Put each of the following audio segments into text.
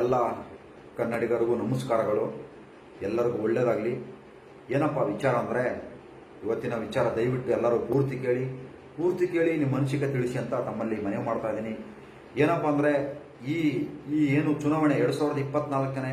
ಎಲ್ಲ ಕನ್ನಡಿಗರಿಗೂ ನಮಸ್ಕಾರಗಳು. ಎಲ್ಲರಿಗೂ ಒಳ್ಳೆಯದಾಗಲಿ ಏನಪ್ಪ ವಿಚಾರ ಅಂದರೆ, ಇವತ್ತಿನ ವಿಚಾರ ದಯವಿಟ್ಟು ಎಲ್ಲರೂ ಪೂರ್ತಿ ಕೇಳಿ. ಪೂರ್ತಿ ಕೇಳಿ ನಿಮ್ಮ ಮನಸ್ಸಿಗೆ ತಿಳಿಸಿ ಅಂತ ತಮ್ಮಲ್ಲಿ ಮನವಿ ಮಾಡ್ತಾ ಇದ್ದೀನಿ. ಏನಪ್ಪ ಅಂದರೆ, ಈ ಈ ಏನು ಚುನಾವಣೆ ಎರಡು ಸಾವಿರದ ಇಪ್ಪತ್ನಾಲ್ಕನೇ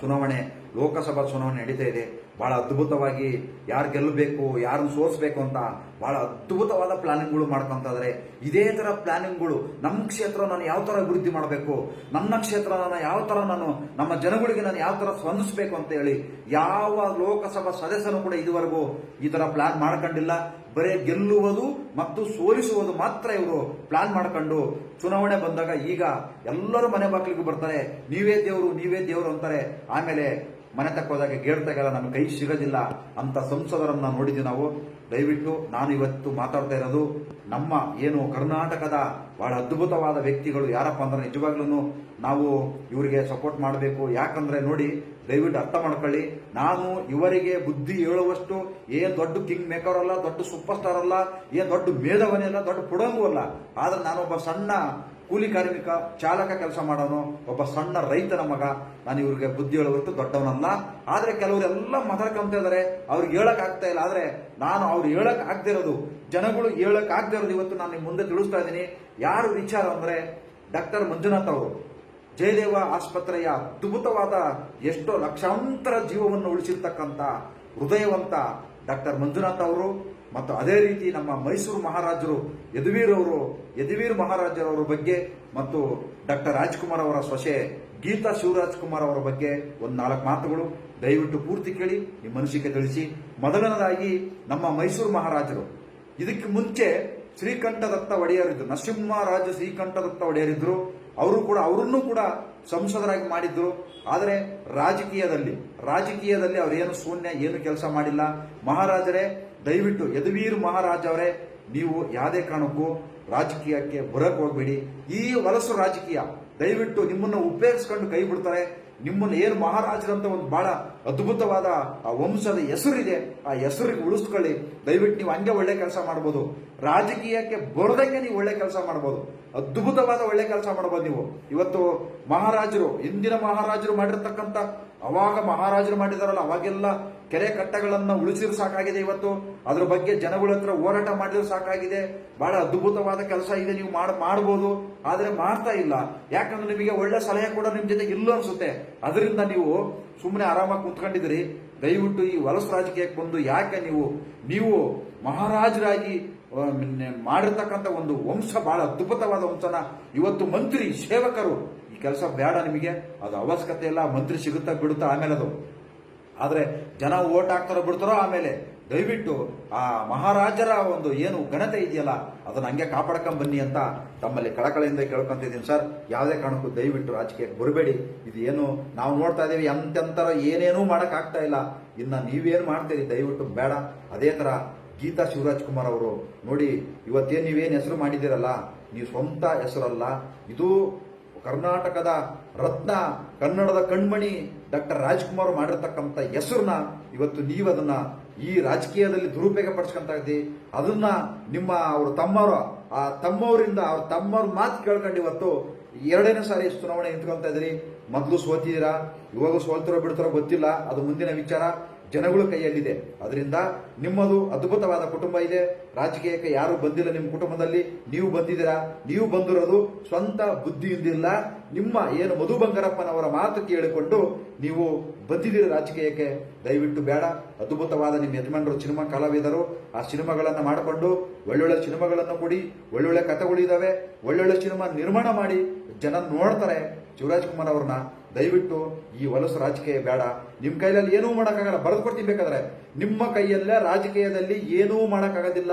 ಚುನಾವಣೆ ಲೋಕಸಭಾ ಚುನಾವಣೆ ನಡೀತಾ ಇದೆ. ಬಹಳ ಅದ್ಭುತವಾಗಿ ಯಾರು ಗೆಲ್ಲಬೇಕು ಯಾರನ್ನು ಸೋಸ್ಬೇಕು ಅಂತ ಬಹಳ ಅದ್ಭುತವಾದ ಪ್ಲಾನಿಂಗ್ಗಳು ಮಾಡ್ಕೊಂತ ಇದ್ದಾರೆ ಇದೇ ತರ ಪ್ಲಾನಿಂಗ್ಗಳು ನಮ್ಮ ಕ್ಷೇತ್ರ ನಾನು ಯಾವ ತರ ಅಭಿವೃದ್ಧಿ ಮಾಡಬೇಕು, ನನ್ನ ಕ್ಷೇತ್ರ ನಾನು ಯಾವ ತರ ನಾನು, ನಮ್ಮ ಜನಗಳಿಗೆ ನಾನು ಯಾವ ತರ ಸ್ಪಂದಿಸಬೇಕು ಅಂತ ಹೇಳಿ ಯಾವ ಲೋಕಸಭಾ ಸದಸ್ಯನು ಕೂಡ ಇದುವರೆಗೂ ಈ ತರ ಪ್ಲಾನ್ ಮಾಡ್ಕೊಂಡಿಲ್ಲ. ಬರೇ ಗೆಲ್ಲುವುದು ಮತ್ತು ಸೋಲಿಸುವುದು ಮಾತ್ರ ಇವರು ಪ್ಲಾನ್ ಮಾಡ್ಕೊಂಡು ಚುನಾವಣೆ ಬಂದಾಗ ಈಗ ಎಲ್ಲರೂ ಮನೆ ಬಾಗಿಲಿಗೆ ಬರ್ತಾರೆ, ನೀವೇ ದೇವರು ನೀವೇ ದೇವರು ಅಂತಾರೆ. ಆಮೇಲೆ ಮನೆ ತಕ್ಕೋದಾಗ ಗೇಳ್ತಾಗೆಲ್ಲ ನಮ್ಮ ಕೈ ಸಿಗೋದಿಲ್ಲ ಅಂತ ಸಂಸದರನ್ನ ನೋಡಿದ್ವಿ ನಾವು. ದಯವಿಟ್ಟು ನಾನು ಇವತ್ತು ಮಾತಾಡ್ತಾ ಇರೋದು ನಮ್ಮ ಏನು ಕರ್ನಾಟಕದ ಬಹಳ ಅದ್ಭುತವಾದ ವ್ಯಕ್ತಿಗಳು ಯಾರಪ್ಪ ಅಂದ್ರೆ ನಿಜವಾಗ್ಲೂ ನಾವು ಇವರಿಗೆ ಸಪೋರ್ಟ್ ಮಾಡಬೇಕು. ಯಾಕಂದ್ರೆ ನೋಡಿ, ದಯವಿಟ್ಟು ಅರ್ಥ ಮಾಡ್ಕೊಳ್ಳಿ, ನಾನು ಇವರಿಗೆ ಬುದ್ಧಿ ಹೇಳುವಷ್ಟು ಏನ್ ದೊಡ್ಡ ಕಿಂಗ್ ಮೇಕರ್ ಅಲ್ಲ, ದೊಡ್ಡ ಸೂಪರ್ ಸ್ಟಾರ್ ಅಲ್ಲ, ಏನ್ ದೊಡ್ಡ ಮೇಧವನೇ ಅಲ್ಲ ದೊಡ್ಡ ಪುಡಂಗು ಅಲ್ಲ. ಆದ್ರೆ ನಾನೊಬ್ಬ ಸಣ್ಣ ಕೂಲಿ ಕಾರ್ಮಿಕ, ಚಾಲಕ ಕೆಲಸ ಮಾಡೋನು, ಒಬ್ಬ ಸಣ್ಣ ರೈತನ ಮಗ. ನಾನು ಇವ್ರಿಗೆ ಬುದ್ಧಿ ಹೇಳುವಷ್ಟು ದೊಡ್ಡವನಲ್ಲ. ಆದ್ರೆ ಕೆಲವರೆಲ್ಲ ಮಾತಾಡ್ಕೊಂತ ಇದ್ದಾರೆ ಅವ್ರಿಗೆ ಹೇಳಕ್ ಆಗ್ತಾ ಇಲ್ಲ. ಆದ್ರೆ ನಾನು ಅವ್ರು ಹೇಳಕ್ ಆಗದೆ ಇರೋದು. ಜನಗಳು ಹೇಳಕ್ ಆಗದೆ ಇರೋದು. ಇವತ್ತು ನಾನು ನಿಮ್ಮ ಮುಂದೆ ತಿಳಿಸ್ತಾ ಇದ್ದೀನಿ. ಯಾರು ವಿಚಾರ ಅಂದ್ರೆ ಡಾಕ್ಟರ್ ಮಂಜುನಾಥ್ ಅವರು. ಜಯದೇವ ಆಸ್ಪತ್ರೆಯ ಅದ್ಭುತವಾದ ಎಷ್ಟೋ ಲಕ್ಷಾಂತರ ಜೀವವನ್ನು ಉಳಿಸಿರ್ತಕ್ಕಂಥ ಹೃದಯವಂತ ಡಾಕ್ಟರ್ ಮಂಜುನಾಥ್ ಅವರು ಮತ್ತು ಅದೇ ರೀತಿ ನಮ್ಮ ಮೈಸೂರು ಮಹಾರಾಜರು ಯದುವೀರ್ ಅವರು, ಯದುವೀರ್ ಮಹಾರಾಜರವರ ಬಗ್ಗೆ ಮತ್ತು ಡಾಕ್ಟರ್ ರಾಜ್ಕುಮಾರ್ ಅವರ ಸೊಸೆ ಗೀತಾ ಶಿವರಾಜ್ ಕುಮಾರ್ ಅವರ ಬಗ್ಗೆ ಒಂದು ನಾಲ್ಕು ಮಾತುಗಳು. ದಯವಿಟ್ಟು ಪೂರ್ತಿ ಕೇಳಿ, ನಿಮ್ಮ ಮನಸ್ಸಿಗೆ ತಿಳಿಸಿ. ಮೊದಲನೇದಾಗಿ ನಮ್ಮ ಮೈಸೂರು ಮಹಾರಾಜರು. ಇದಕ್ಕೆ ಮುಂಚೆ ಶ್ರೀಕಂಠದತ್ತ ಒಡೆಯರಿದ್ರು ನರಸಿಂಹರಾಜ ಶ್ರೀಕಂಠದತ್ತ ಒಡೆಯರಿದ್ರು ಅವರು ಕೂಡ, ಅವರನ್ನು ಕೂಡ ಸಂಸದರಾಗಿ ಮಾಡಿದ್ರು. ಆದರೆ ರಾಜಕೀಯದಲ್ಲಿ ರಾಜಕೀಯದಲ್ಲಿ ಅವರೇನು ಶೂನ್ಯ, ಏನು ಕೆಲಸ ಮಾಡಿಲ್ಲ. ಮಹಾರಾಜರೇ, ದಯವಿಟ್ಟು ಯದುವೀರ್ ಮಹಾರಾಜ ಅವರೇ, ನೀವು ಯಾವುದೇ ಕಾರಣಕ್ಕೂ ರಾಜಕೀಯಕ್ಕೆ ಬರಕ್ಕೆ ಹೋಗಬೇಡಿ. ಈ ವಲಸು ರಾಜಕೀಯ, ದಯವಿಟ್ಟು ನಿಮ್ಮನ್ನು ಉಪಯೋಗಿಸ್ಕೊಂಡು ಕೈ ಬಿಡ್ತಾರೆ. ನಿಮ್ಮನ್ನು ಏನು ಮಹಾರಾಜರಂತ ಒಂದು ಬಹಳ ಅದ್ಭುತವಾದ ಆ ವಂಶದ ಹೆಸರಿದೆ. ಆ ಹೆಸರಿಗೆ ಉಳಿಸ್ಕೊಳ್ಳಿ. ದಯವಿಟ್ಟು ನೀವು ಹಂಗೆ ಒಳ್ಳೆ ಕೆಲಸ ಮಾಡ್ಬೋದು. ರಾಜಕೀಯಕ್ಕೆ ಬರದಂಗೆ ನೀವು ಒಳ್ಳೆ ಕೆಲಸ ಮಾಡ್ಬೋದು. ಅದ್ಭುತವಾದ ಒಳ್ಳೆ ಕೆಲಸ ಮಾಡ್ಬೋದು ನೀವು. ಇವತ್ತು ಮಹಾರಾಜರು, ಹಿಂದಿನ ಮಹಾರಾಜರು ಮಾಡಿರ್ತಕ್ಕಂಥ, ಅವಾಗ ಮಹಾರಾಜರು ಮಾಡಿದಾರಲ್ಲ, ಅವಾಗೆಲ್ಲ ಕೆರೆ ಕಟ್ಟೆಗಳನ್ನು ಉಳಿಸಿದ್ರು ಸಾಕಾಗಿದೆ ಇವತ್ತು. ಅದ್ರ ಬಗ್ಗೆ ಜನಗಳ ಹತ್ರ ಹೋರಾಟ ಮಾಡಿದ್ರು ಸಾಕಾಗಿದೆ. ಬಹಳ ಅದ್ಭುತವಾದ ಕೆಲಸ ಇದೆ ನೀವು ಮಾಡ್, ಮಾಡ್ಬೋದು. ಆದರೆ ಮಾಡ್ತಾ ಇಲ್ಲ. ಯಾಕಂದ್ರೆ ನಿಮಗೆ ಒಳ್ಳೆ ಸಲಹೆ ಕೂಡ ನಿಮ್ಮ ಜೊತೆಗೆ ಇಲ್ಲ ಅನ್ಸುತ್ತೆ. ಅದರಿಂದ ನೀವು ಸುಮ್ಮನೆ ಆರಾಮಾಗಿ ಕೂತ್ಕೊಂಡಿದಿರಿ ದಯವಿಟ್ಟು ಈ ವಲಸು ರಾಜಕೀಯಕ್ಕೆ ಬಂದು ಯಾಕೆ ನೀವು ನೀವು ಮಹಾರಾಜರಾಗಿ ಮಾಡಿರ್ತಕ್ಕಂಥ ಒಂದು ವಂಶ, ಬಹಳ ಅದ್ಭುತವಾದ ವಂಶನ ಇವತ್ತು ಮಂತ್ರಿ, ಸೇವಕರು, ಈ ಕೆಲಸ ಬೇಡ ನಿಮಗೆ. ಅದು ಅವಶ್ಯಕತೆ ಇಲ್ಲ, ಮಂತ್ರಿ ಸಿಗುತ್ತಾ ಬಿಡುತ್ತಾ ಆಮೇಲೆ ಅದು. ಆದರೆ ಜನ ಓಟ್ ಹಾಕ್ತಾರೋ ಬಿಡ್ತಾರೋ ಆಮೇಲೆ ದಯವಿಟ್ಟು ಆ ಮಹಾರಾಜರ ಒಂದು ಏನು ಘನತೆ ಇದೆಯಲ್ಲ, ಅದನ್ನ ಹಂಗೆ ಕಾಪಾಡ್ಕೊಂಡ್ ಬನ್ನಿ ಅಂತ ತಮ್ಮಲ್ಲಿ ಕಳಕಳಿಯಿಂದ ಕೇಳ್ಕೊಂತಿದ್ದೀನಿ ಸರ್. ಯಾವುದೇ ಕಾರಣಕ್ಕೂ ದಯವಿಟ್ಟು ರಾಜಕೀಯಕ್ಕೆ ಬರಬೇಡಿ. ಇದು ಏನು ನಾವು ನೋಡ್ತಾ ಇದ್ದೀವಿ ಎಂತೆಂತರ ಏನೇನೂ ಮಾಡಕ್ ಆಗ್ತಾ ಇಲ್ಲ. ಇನ್ನ ನೀವೇನು ಮಾಡ್ತೀರಿ? ದಯವಿಟ್ಟು ಬೇಡ. ಅದೇ ತರ ಗೀತಾ ಶಿವರಾಜ್ ಕುಮಾರ್ ಅವರು, ನೋಡಿ, ಇವತ್ತೇನು ನೀವೇನು ಹೆಸರು ಮಾಡಿದ್ದೀರಲ್ಲ, ನೀವು ಸ್ವಂತ ಹೆಸರಲ್ಲ. ಇದು ಕರ್ನಾಟಕದ ರತ್ನ, ಕನ್ನಡದ ಕಣ್ಮಣಿ ಡಾಕ್ಟರ್ ರಾಜ್ಕುಮಾರ್ ಮಾಡಿರ್ತಕ್ಕಂಥ ಹೆಸರನ್ನ ಇವತ್ತು ನೀವು ಅದನ್ನ ಈ ರಾಜಕೀಯದಲ್ಲಿ ದುರುಪಯೋಗ ಪಡಿಸ್ಕೊಂತ ಇದ್ದಿ. ಅದನ್ನ ನಿಮ್ಮ ಅವ್ರ ತಮ್ಮವರು, ಆ ತಮ್ಮವರಿಂದ ಅವ್ರ ತಮ್ಮವ್ರ ಮಾತು ಕೇಳ್ಕೊಂಡು ಇವತ್ತು ಎರಡನೇ ಸಾರಿ ಚುನಾವಣೆ ನಿಂತ್ಕೊಂತ ಇದ್ರಿ ಮೊದಲು ಸೋತಿದ್ದೀರಾ? ಇವಾಗ ಸೋಲ್ತಿರೋ ಬಿಡ್ತಾರೋ ಗೊತ್ತಿಲ್ಲ. ಅದು ಮುಂದಿನ ವಿಚಾರ. ಜನಗಳ ಕೈಯಲ್ಲಿದೆ. ಅದರಿಂದ ನಿಮ್ಮದು ಅದ್ಭುತವಾದ ಕುಟುಂಬ ಇದೆ. ರಾಜಕೀಯಕ್ಕೆ ಯಾರು ಬಂದಿಲ್ಲ ನಿಮ್ಮ ಕುಟುಂಬದಲ್ಲಿ. ನೀವು ಬಂದಿದ್ದೀರಾ? ನೀವು ಬಂದಿರೋದು ಸ್ವಂತ ಬುದ್ಧಿಯಿಂದಿಲ್ಲ. ನಿಮ್ಮ ಏನು ಮಧು ಬಂಗಾರಪ್ಪನವರ ಮಾತು ಕೇಳಿಕೊಂಡು ನೀವು ಬಂದಿದ್ದೀರ ರಾಜಕೀಯಕ್ಕೆ? ದಯವಿಟ್ಟು ಬೇಡ. ಅದ್ಭುತವಾದ ನಿಮ್ಮ ಯಜಮಾನರು ಸಿನಿಮಾ ಕಲಾವಿದರು. ಆ ಸಿನಿಮಾಗಳನ್ನು ಮಾಡಿಕೊಂಡು ಒಳ್ಳೊಳ್ಳೆ ಸಿನಿಮಾಗಳನ್ನು ಕೊಡಿ. ಒಳ್ಳೊಳ್ಳೆ ಕಥೆಗಳಿದ್ದಾವೆ ಒಳ್ಳೊಳ್ಳೆ ಸಿನಿಮಾ ನಿರ್ಮಾಣ ಮಾಡಿ. ಜನ ನೋಡ್ತಾರೆ. ಶಿವರಾಜ್ ಕುಮಾರ್ ಅವ್ರನ್ನ. ದಯವಿಟ್ಟು ಈ ಹೊಲಸು ರಾಜಕೀಯ ಬೇಡ. ನಿಮ್ಮ ಕೈಯಲ್ಲಿ ಏನೂ ಮಾಡೋಕ್ಕಾಗಲ್ಲ. ಬರೆದು ಕೊಡ್ತೀನಿ ಬೇಕಾದ್ರೆ. ನಿಮ್ಮ ಕೈಯಲ್ಲೇ ರಾಜಕೀಯದಲ್ಲಿ ಏನೂ ಮಾಡೋಕ್ಕಾಗೋದಿಲ್ಲ.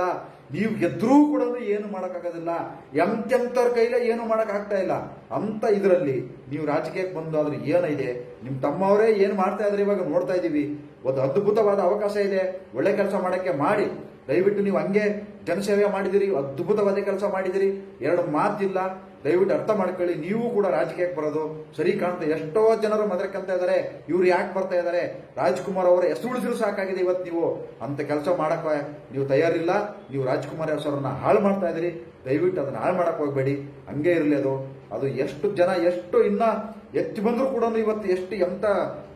ನೀವು ಗೆದ್ರೂ ಕೂಡ ಏನು ಮಾಡೋಕ್ಕಾಗೋದಿಲ್ಲ. ಎಂತೆಂಥವ್ರ ಕೈಲೇ ಏನು ಮಾಡೋಕ್ಕಾಗ್ತಾ ಇಲ್ಲ. ಅಂತ ಇದರಲ್ಲಿ ನೀವು ರಾಜಕೀಯಕ್ಕೆ ಬಂದು ಆದ್ರೆ ಏನಿದೆ? ನಿಮ್ಮ ತಮ್ಮವರೇ ಏನು ಮಾಡ್ತಾ ಇದ್ರೆ ಇವಾಗ ನೋಡ್ತಾ ಇದ್ದೀವಿ ಒಂದು ಅದ್ಭುತವಾದ ಅವಕಾಶ ಇದೆ. ಒಳ್ಳೆ ಕೆಲಸ ಮಾಡೋಕ್ಕೆ ಮಾಡಿ. ದಯವಿಟ್ಟು ನೀವು ಹಂಗೆ ಜನಸೇವೆ ಮಾಡಿದಿರಿ. ಅದ್ಭುತವಾದ ಕೆಲಸ ಮಾಡಿದಿರಿ. ಎರಡು ಮಾತಿಲ್ಲ. ದಯವಿಟ್ಟು ಅರ್ಥ ಮಾಡ್ಕೊಳ್ಳಿ, ನೀವು ಕೂಡ ರಾಜಕೀಯಕ್ಕೆ ಬರೋದು ಸರಿ ಕಾಣ್ತಾ, ಎಷ್ಟೋ ಜನರು ಮದರ್ಕಂತ ಇದ್ದಾರೆ ಇವ್ರು ಯಾಕೆ ಬರ್ತಾ ಇದ್ದಾರೆ ರಾಜ್ಕುಮಾರ್ ಅವರ ಹೆಸರು ಉಳಿಸಿದ್ರು ಸಾಕಾಗಿದೆ ಇವತ್ತು ನೀವು. ಅಂತ ಕೆಲಸ ಮಾಡಕ್ಕೆ ನೀವು ತಯಾರಿಲ್ಲ, ನೀವು ರಾಜ್ಕುಮಾರ್ ಹೆಸರನ್ನ ಹಾಳು ಮಾಡ್ತಾ ಇದ್ದೀರಿ, ದಯವಿಟ್ಟು ಅದನ್ನು ಹಾಳು ಮಾಡಕ್ ಹೋಗಬೇಡಿ, ಹಂಗೆ ಇರಲಿ ಅದು. ಅದು ಎಷ್ಟು ಜನ ಎಷ್ಟು ಇನ್ನ ಎತ್ತಿ ಬಂದ್ರು ಕೂಡ ಇವತ್ತು ಎಷ್ಟು ಎಂತ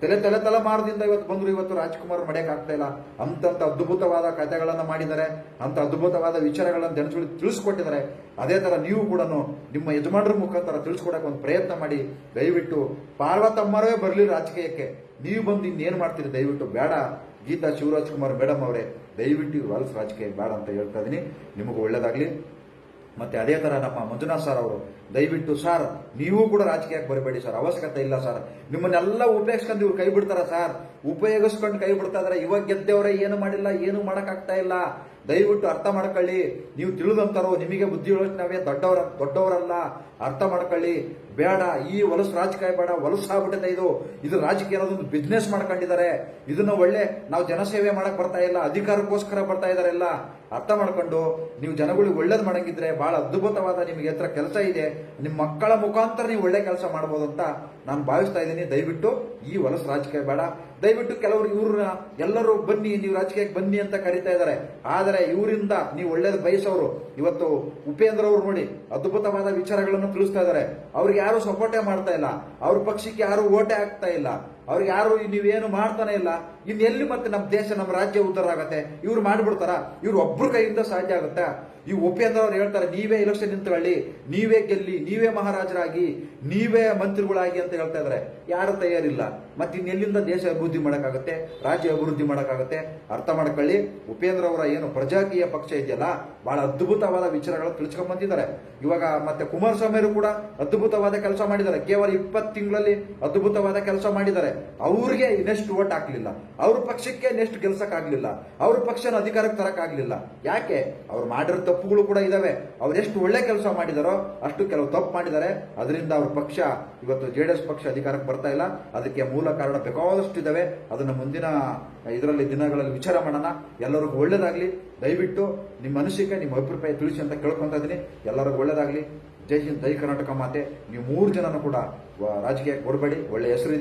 ತಲೆ ತಲೆ ತಲೆಮಾರದಿಂದ ಇವತ್ತು ಬಂದ್ರು ಇವತ್ತು ರಾಜ್ಕುಮಾರ್ ಆಗ್ತಾ ಇಲ್ಲ. ಅಂತಂತ ಅದ್ಭುತವಾದ ಕಥೆಗಳನ್ನ ಮಾಡಿದ್ದಾರೆ. ಅಂತ ಅದ್ಭುತವಾದ ವಿಚಾರಗಳನ್ನ ಜನಗಳಿಗೆ ತಿಳಿಸ್ಕೊಟ್ಟಿದ್ದಾರೆ. ಅದೇ ತರ ನೀವು ಕೂಡ ನಿಮ್ಮ ಯಜಮಾನರ ಮುಖಾಂತರ ತಿಳಿಸ್ಕೊಡಕ್ಕೆ ಒಂದು ಪ್ರಯತ್ನ ಮಾಡಿ. ದಯವಿಟ್ಟು ಪಾರ್ವತಮ್ಮರವೇ ಬರಲಿ ರಾಜಕೀಯಕ್ಕೆ. ನೀವು ಬಂದು ಇನ್ನೇನು ಮಾಡ್ತೀರಿ? ದಯವಿಟ್ಟು ಬೇಡ. ಗೀತಾ ಶಿವರಾಜ್ ಕುಮಾರ್ ಮೇಡಮ್ ಅವರೇ, ದಯವಿಟ್ಟು ವಾಲ್ಸ್ ರಾಜಕೀಯ ಬೇಡ ಅಂತ ಹೇಳ್ತಾ ಇದೀನಿ ನಿಮಗೂ ಒಳ್ಳೇದಾಗ್ಲಿ. ಮತ್ತೆ ಅದೇ ತರ ನಮ್ಮ ಮಂಜುನಾಥ್ ಸರ್ ಅವರು, ದಯವಿಟ್ಟು ಸರ್ ನೀವು ಕೂಡ ರಾಜಕೀಯಕ್ಕೆ ಬರಬೇಡಿ ಸರ್ ಅವಶ್ಯಕತೆ ಇಲ್ಲ ಸರ್ ನಿಮ್ಮನ್ನೆಲ್ಲ ಉಪಯೋಗಿಸ್ಕೊಂಡು ಇವ್ರು ಕೈ ಬಿಡ್ತಾರ ಸರ್ ಉಪಯೋಗಿಸ್ಕೊಂಡು ಕೈ ಬಿಡ್ತಾ ಇವಾಗ ಗೆದ್ದವರೇ ಏನು ಮಾಡಿಲ್ಲ, ಏನು ಮಾಡೋಕ್ಕಾಗ್ತಾ ಇಲ್ಲ. ದಯವಿಟ್ಟು ಅರ್ಥ ಮಾಡ್ಕೊಳ್ಳಿ. ನೀವು ತಿಳಿದಂತಾರೋ ನಿಮಗೆ ಬುದ್ಧಿ ಹೇಳೋಷ್ಟು ದೊಡ್ಡವರ, ದೊಡ್ಡವರಲ್ಲ. ಅರ್ಥ ಮಾಡ್ಕೊಳ್ಳಿ. ಬೇಡ, ಈ ಹೊಲಸು ರಾಜಕೀಯ ಬೇಡ, ಹೊಲಸು ಆಗ್ಬಿಟ್ಟಿದೆ ಇದು. ಇದು ರಾಜಕೀಯ ಅನ್ನೋದೊಂದು ಬಿಸ್ನೆಸ್ ಮಾಡ್ಕೊಂಡಿದ್ದಾರೆ. ಇದನ್ನ ಒಳ್ಳೆ, ನಾವು ಜನಸೇವೆ ಮಾಡಕ್ ಬರ್ತಾ ಇಲ್ಲ, ಅಧಿಕಾರಕ್ಕೋಸ್ಕರ ಬರ್ತಾ ಇದಾರೆ ಎಲ್ಲ. ಅರ್ಥ ಮಾಡ್ಕೊಂಡು ನೀವು ಜನಗಳಿಗೆ ಒಳ್ಳೇದು ಮಾಡಂಗಿದ್ರೆ ಬಹಳ ಅದ್ಭುತವಾದ ನಿಮಗೆ ಹತ್ರ ಕೆಲಸ ಇದೆ. ನಿಮ್ಮ ಮಕ್ಕಳ ಮುಖಾಂತರ ನೀವು ಒಳ್ಳೆ ಕೆಲಸ ಮಾಡ್ಬೋದು ಅಂತ ನಾನು ಭಾವಿಸ್ತಾ ಇದ್ದೀನಿ. ದಯವಿಟ್ಟು ಈ ಹೊಲಸು ರಾಜಕೀಯ ಬೇಡ. ದಯವಿಟ್ಟು ಕೆಲವರು ಇವ್ರನ್ನ ಎಲ್ಲರೂ ಬನ್ನಿ, ನೀವು ರಾಜಕೀಯಕ್ಕೆ ಬನ್ನಿ ಅಂತ ಕರಿತಾ ಇದ್ದಾರೆ. ಆದರೆ ಇವರಿಂದ ನೀವು ಒಳ್ಳೇದು ಬಯಸೋರು. ಇವತ್ತು ಉಪೇಂದ್ರ ಅವರು ನೋಡಿ ಅದ್ಭುತವಾದ ವಿಚಾರಗಳನ್ನು ತಿಳಿಸ್ತಾ ಇದ್ದಾರೆ. ಅವ್ರಿಗೆ ಯಾರು ಸಪೋರ್ಟೇ ಮಾಡ್ತಾ ಇಲ್ಲ. ಅವ್ರ ಪಕ್ಷಕ್ಕೆ ಯಾರು ಓಟೆ ಆಗ್ತಾ ಇಲ್ಲ. ಅವ್ರಿಗೆ ಯಾರು ನೀವೇನು ಮಾಡ್ತಾನೆ ಇಲ್ಲ ಇನ್ನು ಎಲ್ಲಿ ಮತ್ತೆ ನಮ್ಮ ದೇಶ, ನಮ್ಮ ರಾಜ್ಯ ಉದ್ಧಾರ ಆಗತ್ತೆ? ಇವ್ರು ಮಾಡ್ಬಿಡ್ತಾರ? ಇವ್ರು ಒಬ್ಬರ ಕೈಯಿಂದ ಸಾಧ್ಯ ಆಗುತ್ತೆ? ಈ ಉಪೇಂದ್ರ ಅವ್ರು ಹೇಳ್ತಾರೆ, ನೀವೇ ಎಲೆಕ್ಷನ್ ನಿಂತ್ಕೊಳ್ಳಿ, ನೀವೇ ಗೆಲ್ಲಿ, ನೀವೇ ಮಹಾರಾಜರಾಗಿ, ನೀವೇ ಮಂತ್ರಿಗಳಾಗಿ ಅಂತ ಹೇಳ್ತಾ ಇದ್ದಾರೆ ಯಾರು ತಯಾರಿಲ್ಲ. ಮತ್ತೆ ಇನ್ನೆಲ್ಲಿಂದ ದೇಶ ಅಭಿವೃದ್ಧಿ ಮಾಡೋಕ್ಕಾಗುತ್ತೆ, ರಾಜ್ಯ ಅಭಿವೃದ್ಧಿ ಮಾಡೋಕ್ಕಾಗುತ್ತೆ, ಅರ್ಥ ಮಾಡ್ಕೊಳ್ಳಿ. ಉಪೇಂದ್ರ ಅವರ ಏನು ಪ್ರಜಾಕೀಯ ಪಕ್ಷ ಇದೆಯಲ್ಲ, ಬಹಳ ಅದ್ಭುತವಾದ ವಿಚಾರಗಳು ತಿಳಿಸ್ಕೊಂಡ್ ಬಂದಿದ್ದಾರೆ. ಇವಾಗ ಮತ್ತೆ ಕುಮಾರಸ್ವಾಮಿ ಅವರು ಕೂಡ ಅದ್ಭುತವಾದ ಕೆಲಸ ಮಾಡಿದ್ದಾರೆ. ಕೇವಲ ಇಪ್ಪತ್ತು ತಿಂಗಳಲ್ಲಿ ಅದ್ಭುತವಾದ ಕೆಲಸ ಮಾಡಿದ್ದಾರೆ. ಅವ್ರಿಗೆ ಇನ್ನೆಷ್ಟು ಓಟ್ ಹಾಕ್ಲಿಲ್ಲ. ಅವ್ರ ಪಕ್ಷಕ್ಕೆ ನೆಕ್ಸ್ಟ್ ಗೆಲ್ಸಕ್ಕಾಗ್ಲಿಲ್ಲ ಅವ್ರ ಪಕ್ಷನ ಅಧಿಕಾರಕ್ಕೆ ತರಕ್ಕಾಗ್ಲಿಲ್ಲ ಯಾಕೆ? ಅವ್ರು ಮಾಡಿರೋ ತಪ್ಪುಗಳು ಕೂಡ ಇದಾವೆ. ಅವ್ರು ಎಷ್ಟು ಒಳ್ಳೆ ಕೆಲಸ ಮಾಡಿದಾರೋ ಅಷ್ಟು ಕೆಲವು ತಪ್ಪು ಮಾಡಿದ್ದಾರೆ. ಅದರಿಂದ ಅವ್ರ ಪಕ್ಷ, ಇವತ್ತು ಜೆ ಪಕ್ಷ ಅಧಿಕಾರಕ್ಕೆ ಬರ್ತಾ ಇಲ್ಲ. ಅದಕ್ಕೆ ಮೂಲ ಕಾರಣ ಬೇಕಾದಷ್ಟು ಇದಾವೆ ಅದನ್ನ ಮುಂದಿನ ಇದರಲ್ಲಿ ದಿನಗಳಲ್ಲಿ ವಿಚಾರ ಮಾಡೋಣ. ಎಲ್ಲರಿಗೂ ಒಳ್ಳೇದಾಗಲಿ. ದಯವಿಟ್ಟು ನಿಮ್ಮ ಅನಿಸಿಕೆ, ನಿಮ್ಮ ಅಭಿಪ್ರಾಯ ತಿಳಿಸಿ ಅಂತ ಕೇಳ್ಕೊತಾ ಇದೀನಿ ಎಲ್ಲರಿಗೂ ಒಳ್ಳೇದಾಗಲಿ. ಜೈ ಹಿಂದ್, ಜೈ ಕರ್ನಾಟಕ ಮಾತೆ. ನೀವು ಮೂರು ಜನನು ಕೂಡ ರಾಜಕೀಯಕ್ಕೆ ಕೊಡಬೇಡಿ ಒಳ್ಳೆ ಹೆಸರು